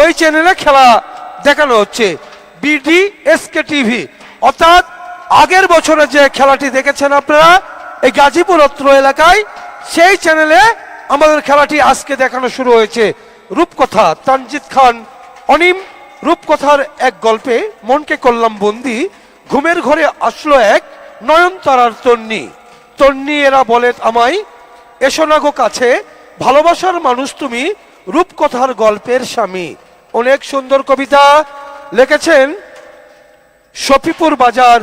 ওই চ্যানেলে খেলা দেখানো হচ্ছে। বিডি এসকে টিভি অর্থাৎ আগের বছরে যে খেলাটি দেখেছেন আপনারা, এই গাজীপুর অত্র এলাকায়, সেই চ্যানেলে আমাদের খেলাটি আজকে দেখানো শুরু হয়েছে। রূপকথা, তানজিদ খান, অনিম। রূপকথার এক গল্পে মনকে করলাম বন্দি, ঘুমের ঘরে আসলো এক নয়নতারার তন্নি। তন্নি এরা বলে আমায়, এসো না গো কাছে, ভালোবাসার মানুষ তুমি, রূপকথার গল্পের স্বামী। অনেক সুন্দর কবিতা লিখেছেন শফিপুর বাজার,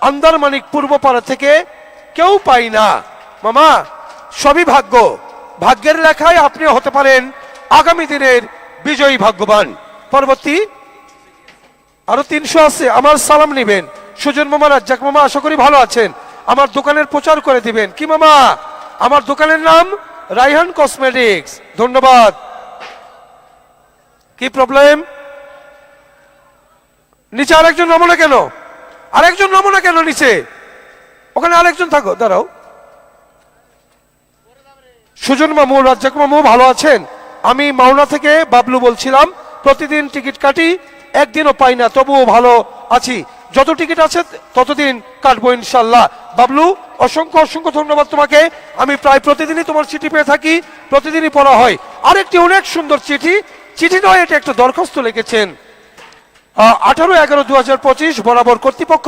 আন্দারমানিক পূর্বপাড়া থেকে কেউ পাই না। মামা, সবই ভাগ্য। ভাগ্যের লেখায় আপনি হতে পারেন আগামী দিনের বিজয়ী ভাগ্যবান। পরবর্তী আরও তিনশো আছে, আমার সালাম নিবেন। সুজন মামা, রাজ্জাক মামা, আশা করি ভালো আছেন। আমার দোকানের প্রচার করে দিবেন। কি মামা? আমার দোকানের নাম রাইহান কসমেটিক্স। ধন্যবাদ। কি প্রবলেম নিচে আরেকজন নামো না কেন? আরেকজন নামো না কেন নিচে? ওখানে আরেকজন থাকো, দাঁড়াও। সুজন মামু, রাজ্জাক মামু, ভালো আছেন? আমি মাওনা থেকে বাবলু বলছিলাম, প্রতিদিন টিকিট কাটি, একদিনও পাই না, তবুও ভালো আছি। যত টিকিট আছে, ততদিন কাটবো ইনশাল্লাহ। বাবলু, অসংখ্য অসংখ্য ধন্যবাদ তোমাকে। আমি প্রায় প্রতিদিনই তোমার চিঠি পেয়ে থাকি, প্রতিদিনই পড়া হয়। আরেকটি অনেক সুন্দর চিঠি চিঠি নয়, এটা একটা দরখাস্ত লিখেছেন আঠারো এগারো দু বরাবর কর্তৃপক্ষ,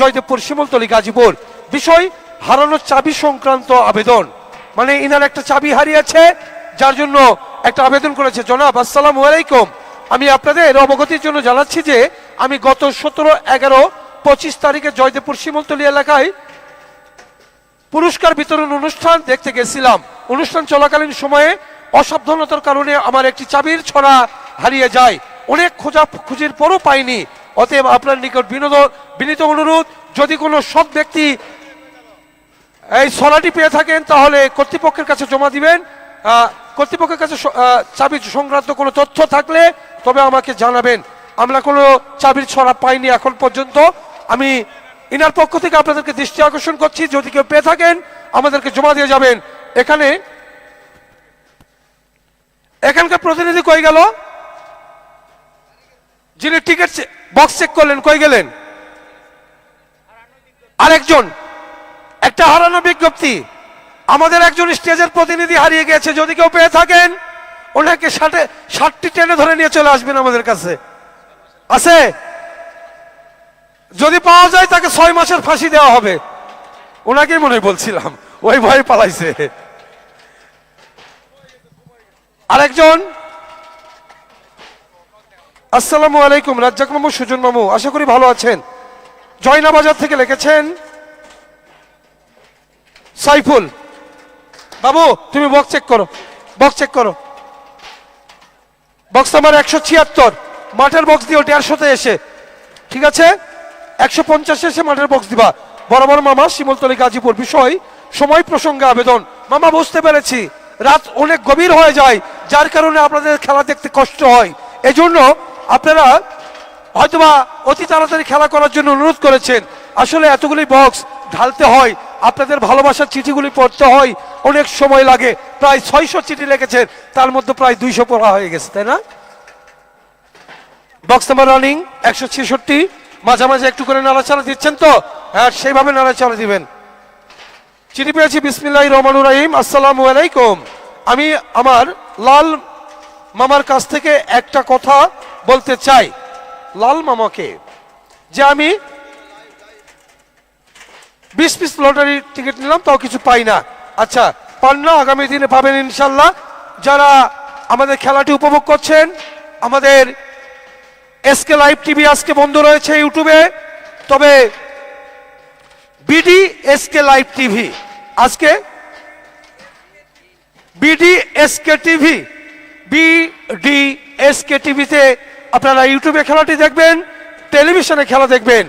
জয়দেবপুর শিমলতলি গাজীপুর। বিষয় হারানোর চাবি সংক্রান্ত আবেদন। মানে ইনার একটা চাবি হারিয়েছে, যার জন্য একটা আবেদন করেছে। জনাব, আসসালাম আলাইকুম। আমি আপনাদের অবগতির জন্য জানাচ্ছি যে, আমি গত সতেরো এগারো পঁচিশ তারিখে জয়দেবপুর শিমলতলি এলাকায় পুরস্কার বিতরণ অনুষ্ঠান দেখতে গেছিলাম। অনুষ্ঠান চলাকালীন সময়ে অসাবধানতার কারণে আমার একটি চাবির ছড়া হারিয়ে যায়। অনেক খোঁজা খুঁজির পরও পাইনি। অতএব আপনার নিকট বিনোদ, বিনীত অনুরোধ, যদি কোনো সৎ ব্যক্তি এই ছড়াটি পেয়ে থাকেন, তাহলে কর্তৃপক্ষের কাছে জমা দিবেন। কর্তৃপক্ষের কাছে চাবি সংক্রান্ত কোনো তথ্য থাকলে তবে আমাকে জানাবেন। আমরা কোনো চাবির ছড়া পাইনি এখন পর্যন্ত। আমি ইনার পক্ষ থেকে আপনাদেরকে দৃষ্টি আকর্ষণ করছি। যদি কেউ পেয়ে থাকেন, আমাদেরকে জমা দিয়ে যাবেন। এখানে এখানকার প্রতিনিধি কই গেল? যিনি টিকিট বক্স চেক করলেন, কই গেলেন? আরেকজন। একটা হারানো বিজ্ঞপ্তি। আমাদের একজন স্টেজের প্রতিনিধি হারিয়ে গেছে। যদি কেউ পেয়ে থাকেন, ওনাকে ষাটে ষাটটি টেনে ধরে নিয়ে চলে আসবেন আমাদের কাছে। আছে? যদি পাওয়া যায়, তাকে ছয় মাসের ফাঁসি দেওয়া হবে। ওনাকেই মনে বলছিলাম। ওই ভয়ে পালাইছে। আরেকজন? আসসালামু আলাইকুম, রাজ্জাক মামু, সুজন মামু, আশা করি ভালো আছেন। জয়না বাজার থেকে লিখেছেন, সাইফুল। বাবু, তুমি বক্স চেক করো বক্স চেক করো। বক্স নাম্বার একশো ছিয়াত্তর, মাঠের বক্স দিও দেড়শোতে এসে। ঠিক আছে? একশো পঞ্চাশে এসে মাঠের বক্স দিবা। বরাবর মামা, শিমলতলি গাজীপুর বিষয়, সময় প্রসঙ্গে আবেদন। মামা, বুঝতে পেরেছি। রাত অনেক গভীর হয়ে যায়, যার কারণে আপনাদের খেলা দেখতে কষ্ট হয়। এজন্য আপনারা হয়তোবা অতি তাড়াতাড়ি খেলা করার জন্য অনুরোধ করেছেন। আসলে এতগুলি বক্স ঢালতে হয়, আপনাদের ভালোবাসার চিঠিগুলি পড়তে হয়, অনেক সময় লাগে। প্রায় ছয়শো চিঠি লিখেছেন তার মধ্যে প্রায় দুইশো পড়া হয়ে গেছে, তাই না? বক্স নাম্বার রানিং একশো ছেষট্টি। মাঝে মাঝে একটু করে নাড়াচাড়া দিচ্ছেন তো? হ্যাঁ সেইভাবে নাড়াচাড়া দিবেন। চিঠি পেয়েছি, বিসমিল্লাহ রহমানুর রহিম, আসসালামু আলাইকুম। আমি আমার লাল মামার কাছ থেকে একটা কথা বলতে চাই। লাল মামাকে, যে আমি বিশ পিস লটারি টিকিট নিলাম, তাও কিছু পাই না। আচ্ছা পান না, আগামী দিনে পাবেন ইনশাল্লাহ। যারা আমাদের খেলাটি উপভোগ করছেন, আমাদের এসকে লাইভ টিভি আজকে বন্ধ রয়েছে ইউটিউবে। তবে বিডি এসকে লাইভ টিভি আজকে BD SK TV BD SK টিভিতে আপনারা ইউটিউবে খেলাটি দেখবেন টেলিভিশনে খেলা দেখবেন।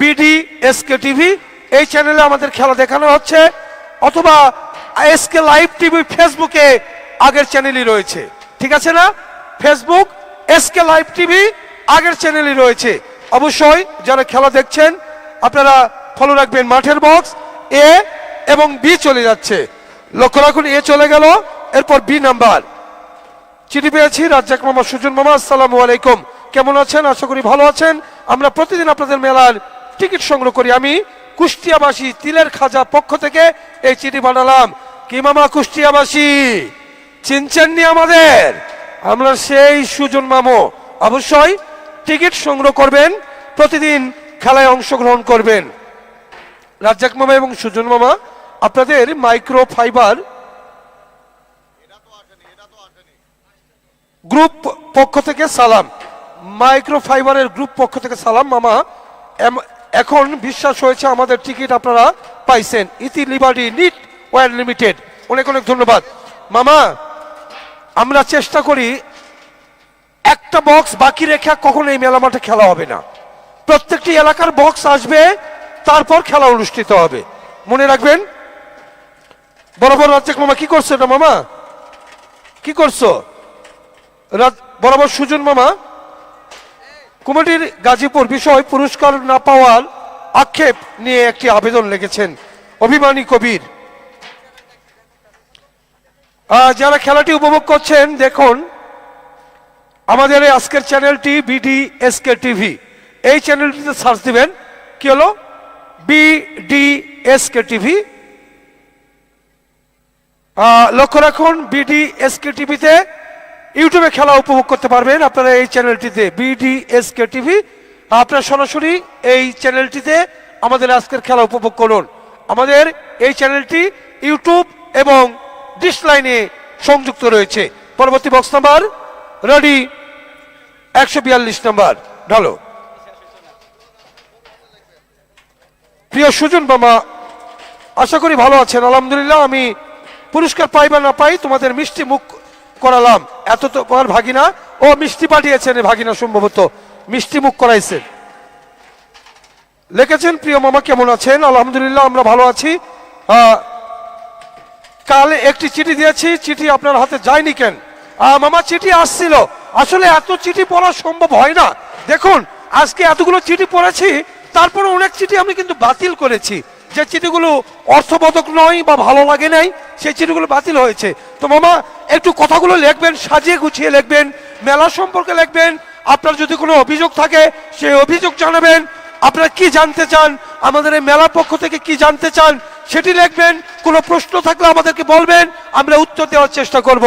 বিডি এসকে টিভি এই চ্যানেলে আমাদের খেলা দেখানো হচ্ছে, অথবা এসকে লাইভ টিভি ফেসবুকে আগের চ্যানেলই রয়েছে। ঠিক আছে না? ফেসবুক এসকে লাইভ টিভি আগের চ্যানেলই রয়েছে। অবশ্যই যারা খেলা দেখছেন, আপনারা ফলো রাখবেন মাঠের বক্স এ এবং বি চলে যাচ্ছে। লক্ষ্য রাখুন এ চলে গেল, এরপর বি নাম্বার চিঠি পেয়েছি, রাজ্জাক মামা সুজন মামা, আসসালামু আলাইকুম। কেমন আছেন? আশা করি ভালো আছেন। আমরা প্রতিদিন আপনাদের মেলার টিকিট সংগ্রহ করি। আমি কুষ্টিয়াবাসী, তিলের খাজা পক্ষ থেকে এই চিঠি বানালাম। কি মামা কুষ্টিয়াবাসী? চিনচেননি আমাদের? আমরা সেই সুজন মামো। অবশ্যই টিকিট সংগ্রহ করবেন, প্রতিদিন খেলায় অংশগ্রহণ করবেন। রাজ্জাক মামা এবং সুজন মামা, আপনাদের মাইক্রো ফাইবার গ্রুপ পক্ষ থেকে সালাম। মাইক্রো ফাইবারের গ্রুপ পক্ষ থেকে সালাম, মামা। এখন বিশ্বাস হয়েছে আমাদের টিকিট আপনারা পাইছেন। ইতি লিবার্টি নিট ওয়ার লিমিটেড। অনেক অনেক ধন্যবাদ। মামা, আমরা চেষ্টা করি, একটা বক্স বাকি রেখে কখনো এই মেলা মাঠে খেলা হবে না। প্রত্যেকটি এলাকার বক্স আসবে তারপর খেলা অনুষ্ঠিত হবে। মনে রাখবেন বরাবর রাজ্জাক মামা কি করছ এটা মামা? কি করছ? বরাবর সুজন মামা কমিটির গাজীপুর বিষয় পুরস্কার না পাওয়ার আক্ষেপ নিয়ে একটি আবেদন লিখেছেন অভিমানী কবির। যারা খেলাটি উপভোগ করছেন, দেখুন, আমাদের আজকের চ্যানেলটি বিডি এসকে টিভি। এই চ্যানেলটিতে সার্চ দিবেন, কি হলো? বিডি এসকে টিভি লক্ষ্য রাখুন বিডি এসকে টিভিতে ইউটিউবে খেলা উপভোগ করতে পারবেন আপনারা এই চ্যানেলটিতে বিডি এসকে টিভি আপনারা সরাসরি এই চ্যানেলটিতে আমাদের আজকের খেলা উপভোগ করুন। আমাদের এই চ্যানেলটি ইউটিউব এবং ডিশ লাইনে সংযুক্ত রয়েছে। পরবর্তী বক্স নাম্বার রেডি একশো বিয়াল্লিশ নাম্বার ঢালো। প্রিয় সুজন মামা আশা করি ভালো আছেন। আলহামদুলিল্লাহ, আমি পুরস্কার পাই বা না পাই তোমাদের মিষ্টি মুখ করালাম। এত তো তোমার ভাগিনা, ও মিষ্টি পাঠিয়েছেন ভাগিনা সম্ভবত, মিষ্টি মুখ করাইছেন লিখেছেন, প্রিয় মামা, কেমন আছেন? আলহামদুলিল্লাহ, আমরা ভালো আছি। কাল একটি চিঠি দিয়েছি, চিঠি আপনার হাতে যায়নি কেন? মামা, চিঠি আসছিল। আসলে এত চিঠি পড়া সম্ভব হয় না। দেখুন, আজকে এতগুলো চিঠি পড়েছি তারপরে অনেক চিঠি আমি কিন্তু বাতিল করেছি। যে চিঠিগুলো অর্থবোধক নয় বা ভালো লাগে নাই, সেই চিঠিগুলো বাতিল হয়েছে। তো মামা, একটু কথাগুলো লিখবেন, সাজিয়ে গুছিয়ে লিখবেন, মেলা সম্পর্কে লিখবেন, আপনার যদি কোনো অভিযোগ থাকে, সেই অভিযোগ জানাবেন, আপনারা কি জানতে চান, আমাদের এই মেলার পক্ষ থেকে কি জানতে চান, সেটি লিখবেন, কোনো প্রশ্ন থাকলে আমাদেরকে বলবেন, আমরা উত্তর দেওয়ার চেষ্টা করব।